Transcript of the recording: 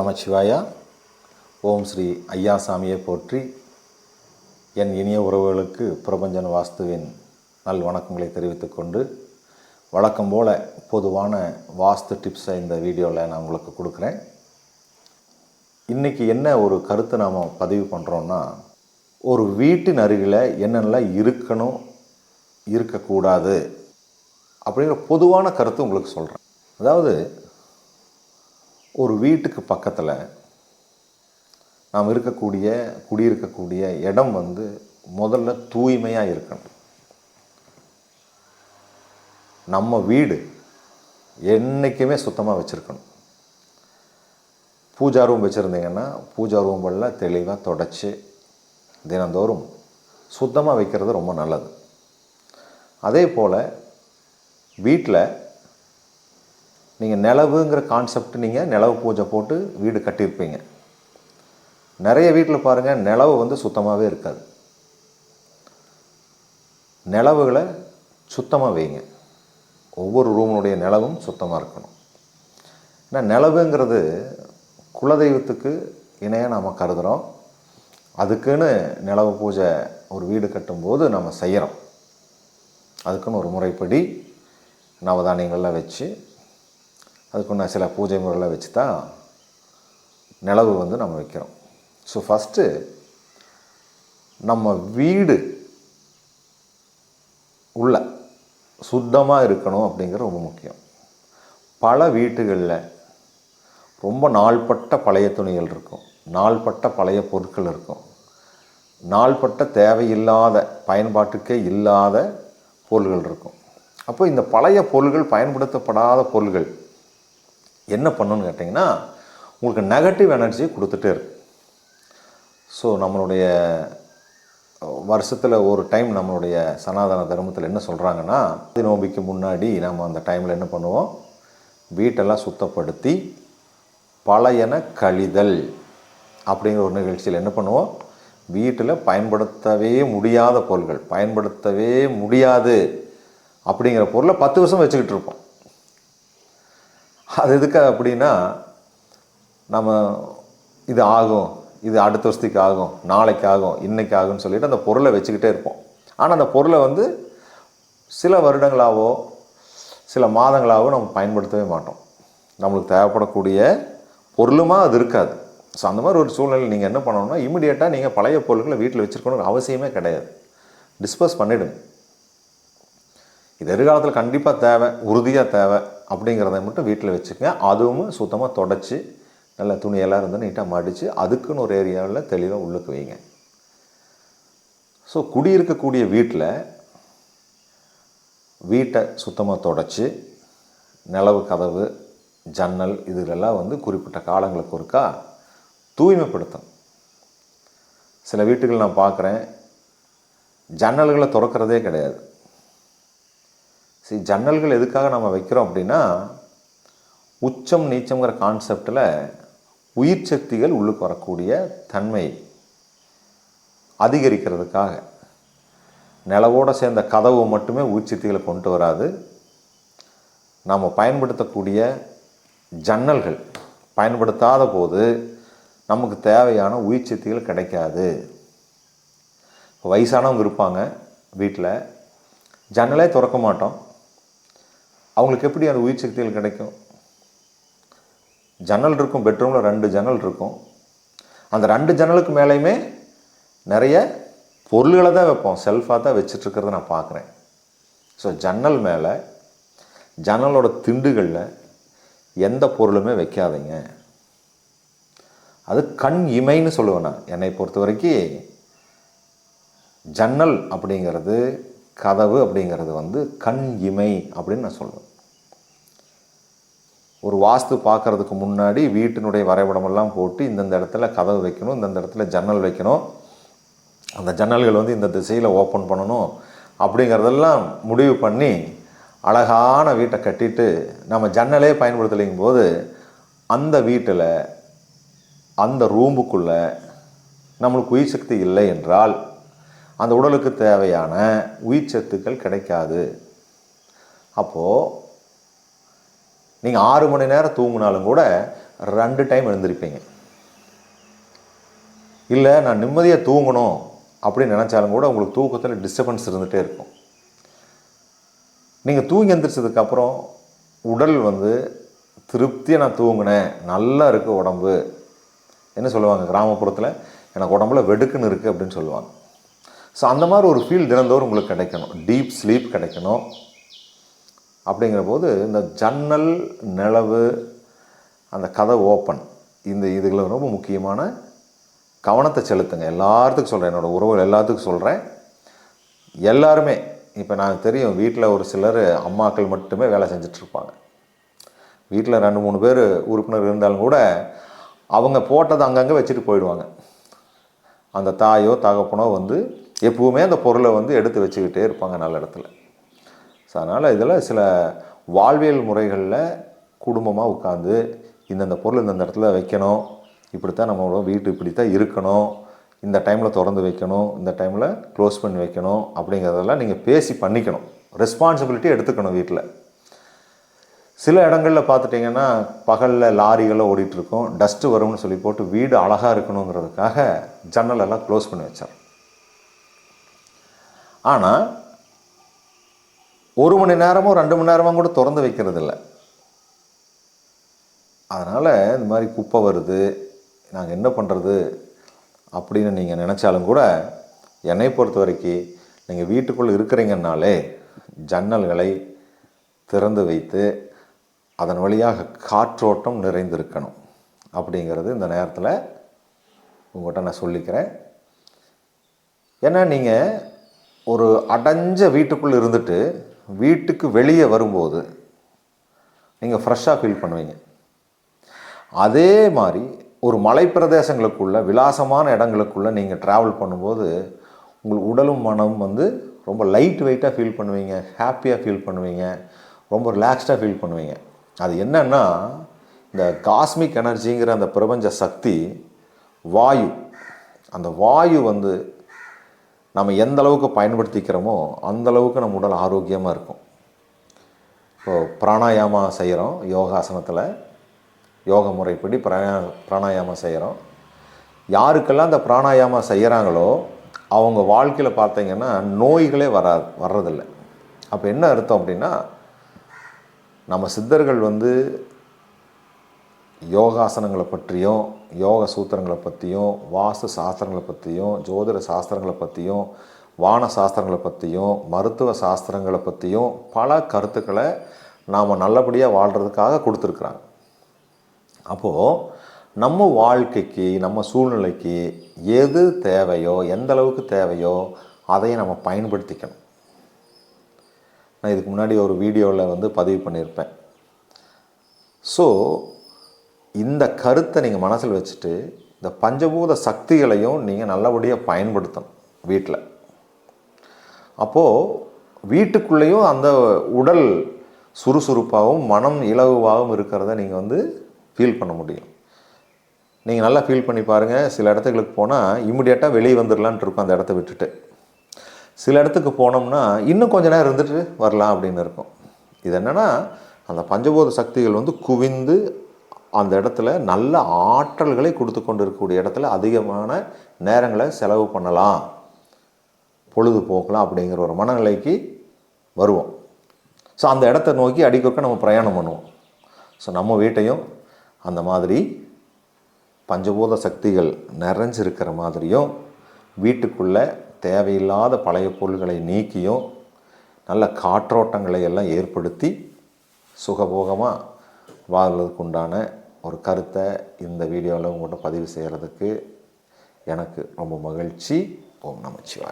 நமச்சிவாயா. ஓம் ஸ்ரீ ஐயாசாமியை போற்றி என் இனிய உறவுகளுக்கு பிரபஞ்சன் வாஸ்துவின் நல் வணக்கங்களை தெரிவித்துக்கொண்டு வழக்கம் போல் பொதுவான வாஸ்து டிப்ஸை இந்த வீடியோவில் நான் உங்களுக்கு கொடுக்குறேன். இன்றைக்கி என்ன ஒரு கருத்தை நாம் பதிவு பண்ணுறோன்னா ஒரு வீட்டின் அருகில் என்னென்னலாம் இருக்கணும் இருக்கக்கூடாது அப்படிங்கிற பொதுவான கருத்து உங்களுக்கு சொல்கிறேன் அதாவது ஒரு வீட்டுக்கு பக்கத்தில் நாம் இருக்கக்கூடிய குடியிருக்கக்கூடிய இடம் வந்து முதல்ல தூய்மையாக இருக்கணும். நம்ம வீடு என்றைக்குமே சுத்தமாக வச்சுருக்கணும். பூஜா ரூம் வச்சுருந்தீங்கன்னா பூஜா ரூம்பெல்லாம் தெளிவாக தொடச்சி தினந்தோறும் சுத்தமாக வைக்கிறது ரொம்ப நல்லது. அதே போல் வீட்டில் நீங்கள் நிலவுங்கிற கான்செப்ட் நீங்கள் நிலவு பூஜை போட்டு வீடு கட்டியிருப்பீங்க. நிறைய வீட்டில் பாருங்கள் நிலவு வந்து சுத்தமாகவே இருக்காது. நிலவுகளை சுத்தமாக வைங்க. ஒவ்வொரு ரூமினுடைய நிலவும் சுத்தமாக இருக்கணும். ஏன்னா நிலவுங்கிறது குலதெய்வத்துக்கு இணையாக நாம் கருதுகிறோம் அதுக்குன்னு நிலவு பூஜை ஒரு வீடு கட்டும்போது நம்ம செய்கிறோம் அதுக்குன்னு ஒரு முறைப்படி நவதானியங்கள்லாம் வச்சு அதுக்குன்னு சில பூஜை முறைகளை வச்சு தான் நிலவு வந்து நம்ம வைக்கிறோம். ஸோ ஃபஸ்ட்டு நம்ம வீடு உள்ள சுத்தமாக இருக்கணும் அப்படிங்கிறது ரொம்ப முக்கியம். பல வீட்டுகளில் ரொம்ப நாள்பட்ட பழைய துணிகள் இருக்கும் நாள்பட்ட பழைய பொருட்கள் இருக்கும் நாள்பட்ட தேவையில்லாத பயன்பாட்டுக்கே இல்லாத பொருள்கள் இருக்கும். அப்போ இந்த பழைய பொருள்கள் பயன்படுத்தப்படாத பொருள்கள் என்ன பண்ணுன்னு கேட்டிங்கன்னா உங்களுக்கு நெகட்டிவ் எனர்ஜி கொடுத்துட்டே இருக்கு. ஸோ நம்மளுடைய வருஷத்தில் ஒரு டைம் நம்மளுடைய சனாதன தர்மத்தில் என்ன சொல்கிறாங்கன்னா நோம்பிக்கு முன்னாடி நம்ம அந்த டைமில் என்ன பண்ணுவோம்? வீட்டெல்லாம் சுத்தப்படுத்தி பழையன கழிதல் அப்படிங்கிற ஒரு நிகழ்ச்சியில் என்ன பண்ணுவோம்? வீட்டில் பயன்படுத்தவே முடியாத பொருள்கள் பயன்படுத்தவே முடியாது அப்படிங்கிற பொருளை பத்து வருஷம் வச்சுக்கிட்டு இருப்போம். அது எதுக்கு அப்படின்னா நம்ம இது ஆகும் இது அடுத்த வருஷத்துக்கு ஆகும் நாளைக்கு ஆகும் இன்றைக்கி ஆகும்னு சொல்லிட்டு அந்த பொருளை வச்சுக்கிட்டே இருப்போம். ஆனால் அந்த பொருளை வந்து சில வருடங்களாகவோ சில மாதங்களாகவோ நம்ம பயன்படுத்தவே மாட்டோம். நம்மளுக்கு தேவைப்படக்கூடிய பொருளுமா அது இருக்காது. ஸோ அந்த மாதிரி ஒரு சூழ்நிலை நீங்கள் என்ன பண்ணணும்னா இமிடியேட்டாக நீங்கள் பழைய பொருட்களை வீட்டில் வச்சுருக்கணும் அவசியமே கிடையாது. டிஸ்போஸ் பண்ணிவிடுங்க இது எதிர்காலத்தில் கண்டிப்பாக தேவை உறுதியாக தேவை. அப்படிங்கிறத மட்டும் வீட்டில் வச்சுக்கங்க அதுவும் சுத்தமாக தொடச்சி நல்ல துணியெல்லாம் இருந்து நீட்டாக மடித்து அதுக்குன்னு ஒரு ஏரியாவில் தெளிவாக உள்ளுக்கு வைங்க. ஸோ குடியிருக்கக்கூடிய வீட்டில் வீட்டை சுத்தமாக தொடச்சி நிலவு கதவு ஜன்னல் இதுலெல்லாம் வந்து குறிப்பிட்ட காலங்களுக்கு ஒருக்கா தூய்மைப்படுத்தும் சில வீட்டுகள் நான் பார்க்குறேன் ஜன்னல்களை திறக்கிறதே கிடையாது. சரி ஜன்னல்கள் எதுக்காக நம்ம வைக்கிறோம் அப்படின்னா உச்சம் நீச்சம்ங்கிற கான்செப்டில் உயிர் சக்திகள் உள்ளுக்கு வரக்கூடிய தன்மை அதிகரிக்கிறதுக்காக. நிலவோடு சேர்ந்த கதவு மட்டுமே உயிர்ச்சக்திகளை கொண்டு வராது. நாம் பயன்படுத்தக்கூடிய ஜன்னல்கள் பயன்படுத்தாத போது நமக்கு தேவையான உயிர் சக்திகள் கிடைக்காது. வயசானவங்க இருப்பாங்க வீட்டில். ஜன்னலே திறக்க மாட்டோம். அவங்களுக்கு எப்படி அந்த உயிர் சக்திகள் கிடைக்கும்? ஜன்னல் இருக்கும் பெட்ரூமில் ரெண்டு ஜன்னல் இருக்கும். அந்த ரெண்டு ஜன்னலுக்கு மேலேயுமே நிறைய பொருள்களை தான் வைப்போம். செல்ஃபாக தான் வச்சிட்ருக்கிறத நான் பார்க்குறேன். ஸோ ஜன்னல் மேலே ஜன்னலோட திண்டுகளில் எந்த பொருளுமே வைக்காதீங்க. அது கண் இமைன்னு சொல்லுவேன் நான். என்னை பொறுத்த வரைக்கும் ஜன்னல் அப்படிங்கிறது கதவு அப்படிங்கிறது வந்து கண் இமை அப்படின்னு நான் சொல்லுவேன். ஒரு வாஸ்து பார்க்குறதுக்கு முன்னாடி வீட்டினுடைய வரைபடமெல்லாம் போட்டு இந்தந்த இடத்துல கதவு வைக்கணும் இந்தந்த இடத்துல ஜன்னல் வைக்கணும். அந்த ஜன்னல்கள் வந்து இந்த திசையில் ஓப்பன் பண்ணணும் அப்படிங்கிறதெல்லாம் முடிவு பண்ணி அழகான வீட்டை கட்டிட்டு நம்ம ஜன்னலே பயன்படுத்தலைங்கும் போது அந்த வீட்டில் அந்த ரூமுக்குள்ளே நம்மளுக்கு உயிர் சக்தி இல்லை என்றால் அந்த உடலுக்கு தேவையான உயிர் சத்துக்கள் கிடைக்காது. அப்போது நீங்கள் ஆறு மணி நேரம் தூங்கினாலும் கூட ரெண்டு டைம் எழுந்திருப்பீங்க. இல்லை நான் நிம்மதியாக தூங்கணும் அப்படின்னு நினச்சாலும் கூட உங்களுக்கு தூக்கத்தில் டிஸ்டர்பன்ஸ் இருந்துகிட்டே இருக்கும். நீங்கள் தூங்கி எந்திரிச்சதுக்கப்புறம் உடல் வந்து திருப்தியாக நான் தூங்கினேன். நல்லா இருக்குது உடம்பு. என்ன சொல்லுவாங்க கிராமப்புறத்தில்? எனக்கு உடம்புல வெடுக்குன்னு இருக்குது அப்படின்னு சொல்லுவாங்க. ஸோ அந்த மாதிரி ஒரு ஃபீல் தினந்தோறும் உங்களுக்கு கிடைக்கணும். டீப் ஸ்லீப் கிடைக்கணும். அப்படிங்கிற போது இந்த ஜன்னல் நிலவு அந்த கதை ஓப்பன் இந்த இதுகளை ரொம்ப முக்கியமான கவனத்தை செலுத்துங்க. எல்லாத்துக்கும் சொல்கிறேன் என்னோடய உறவுகள் எல்லாத்துக்கும் சொல்கிறேன் எல்லாருமே இப்போ நான் தெரியும் வீட்டில் ஒரு சிலர் அம்மாக்கள் மட்டுமே வேலை செஞ்சிட்ருப்பாங்க. வீட்டில் ரெண்டு மூணு பேர் உறுப்பினர் இருந்தாலும் கூட அவங்க போட்டதை அங்கங்கே வச்சுட்டு போயிடுவாங்க. அந்த தாயோ தகப்பனோ வந்து எப்பவுமே அந்த பொருளை வந்து எடுத்து வச்சுக்கிட்டே இருப்பாங்க நல்ல இடத்துல. ஸோ அதனால் இதில் சில வாழ்வியல் முறைகளில் குடும்பமாக உட்காந்து இந்தந்த பொருள் இந்தந்த இடத்துல வைக்கணும் இப்படித்தான் நம்மளோட வீட்டு இப்படி தான் இருக்கணும் இந்த டைமில் திறந்து வைக்கணும் இந்த டைமில் க்ளோஸ் பண்ணி வைக்கணும் அப்படிங்கிறதெல்லாம் நீங்கள் பேசி பண்ணிக்கணும். ரெஸ்பான்சிபிலிட்டி எடுத்துக்கணும் வீட்டில் சில இடங்களில் பார்த்துட்டிங்கன்னா பகலில் லாரிகளை ஓடிட்டுருக்கோம் டஸ்ட்டு வரும்னு சொல்லி போட்டு வீடு அழகாக இருக்கணுங்கிறதுக்காக ஜன்னலெல்லாம் க்ளோஸ் பண்ணி வச்சார் ஆனால் ஒரு மணி நேரமோ ரெண்டு மணி நேரமோ கூட திறந்து வைக்கிறது இல்லை அதனால் இந்த மாதிரி குப்பை வருது நாங்கள் என்ன பண்ணுறது அப்படின்னு நீங்கள் நினச்சாலும் கூட என்னை பொறுத்த வரைக்கும் நீங்கள் வீட்டுக்குள்ளே இருக்கிறீங்கன்னாலே ஜன்னல்களை திறந்து வைத்து அதன் வழியாக காற்றோட்டம் நிறைந்திருக்கணும் அப்படிங்கிறது இந்த நேரத்தில் உங்கள்கிட்ட நான் சொல்லிக்கிறேன். ஏன்னா நீங்கள் ஒரு அடைஞ்ச வீட்டுக்குள்ளே இருந்துட்டு வீட்டுக்கு வெளியே வரும்போது நீங்கள் ஃப்ரெஷ்ஷாக ஃபீல் பண்ணுவீங்க. அதே மாதிரி ஒரு மலைப்பிரதேசங்களுக்குள்ள விலாசமான இடங்களுக்குள்ளே நீங்கள் ட்ராவல் பண்ணும்போது உங்கள் உடலும் மனமும் வந்து ரொம்ப லைட் வெயிட்டாக ஃபீல் பண்ணுவீங்க ஹாப்பியாக ஃபீல் பண்ணுவீங்க ரொம்ப ரிலாக்ஸ்டாக ஃபீல் பண்ணுவீங்க. அது என்னன்னா இந்த காஸ்மிக் எனர்ஜிங்கிற அந்த பிரபஞ்ச சக்தி வாயு. அந்த வாயு வந்து நம்ம எந்த அளவுக்கு பயன்படுத்திக்கிறோமோ அந்த அளவுக்கு நம்ம உடல் ஆரோக்கியமாக இருக்கும். இப்போது பிராணாயாமா செய்கிறோம் யோகாசனத்தில். யோக முறைப்படி பிராணா பிராணாயாமம் செய்கிறோம் யாருக்கெல்லாம் அந்த பிராணாயாமம் செய்கிறாங்களோ அவங்க வாழ்க்கையில் பார்த்தீங்கன்னா நோய்களே வராது வர்றதில்லை. அப்போ என்ன அர்த்தம் அப்படின்னா நம்ம சித்தர்கள் வந்து யோகாசனங்களை பற்றியும் யோக சூத்திரங்களை பற்றியும் வாஸ்து சாஸ்திரங்களை பற்றியும் ஜோதிட சாஸ்திரங்களை பற்றியும் வான சாஸ்திரங்களை பற்றியும் மருத்துவ சாஸ்திரங்களை பற்றியும் பல கருத்துக்களை நாம் நல்லபடியாக வாழ்கிறதுக்காக கொடுத்துருக்குறாங்க. அப்போது நம்ம வாழ்க்கைக்கு நம்ம சூழ்நிலைக்கு எது தேவையோ எந்த அளவுக்கு தேவையோ அதை நம்ம பயன்படுத்திக்கணும். நான் இதுக்கு முன்னாடி ஒரு வீடியோவில் வந்து பதிவு பண்ணியிருப்பேன். ஸோ இந்த கருத்தை நீங்கள் மனசில் வச்சுட்டு இந்த பஞ்சபூத சக்திகளையும் நீங்கள் நல்லபடியாக பயன்படுத்தணும் வீட்டில் அப்போது வீட்டுக்குள்ளேயும் அந்த உடல் சுறுசுறுப்பாகவும் மனம் இலகுவாகவும் இருக்கிறத நீங்கள் வந்து ஃபீல் பண்ண முடியும். நீங்கள் நல்லா ஃபீல் பண்ணி பாருங்கள் சில இடத்துகளுக்கு போனால் இமிடியேட்டாக வெளியே வந்துடலான்ட்டு இருக்கும் அந்த இடத்த விட்டுட்டு. சில இடத்துக்கு போனோம்னா இன்னும் கொஞ்ச நேரம் இருந்துட்டு வரலாம் அப்படின்னு இருக்கும். இது என்னென்னா அந்த பஞ்சபோத சக்திகள் வந்து குவிந்து அந்த இடத்துல நல்ல ஆற்றல்களை கொடுத்து கொண்டு இருக்கக்கூடிய இடத்துல அதிகமான நேரங்களை செலவு பண்ணலாம். பொழுது போக்கலாம் அப்படிங்கிற ஒரு மனநிலைக்கு வருவோம். ஸோ அந்த இடத்த நோக்கி அடிக்கொக்க நம்ம பிரயாணம் பண்ணுவோம். ஸோ நம்ம வீட்டையும் அந்த மாதிரி பஞ்சபூத சக்திகள் நிறைஞ்சிருக்கிற மாதிரியும் வீட்டுக்குள்ளே தேவையில்லாத பழைய பொருள்களை நீக்கியும் நல்ல காற்றோட்டங்களை எல்லாம் ஏற்படுத்தி சுகபோகமாக வாழ்வதற்கு உண்டான ஒரு கருத்தை இந்த வீடியோவில் உங்கள்கிட்ட பதிவு செய்கிறதுக்கு எனக்கு ரொம்ப மகிழ்ச்சி. ஓம் நமச்சிவாய்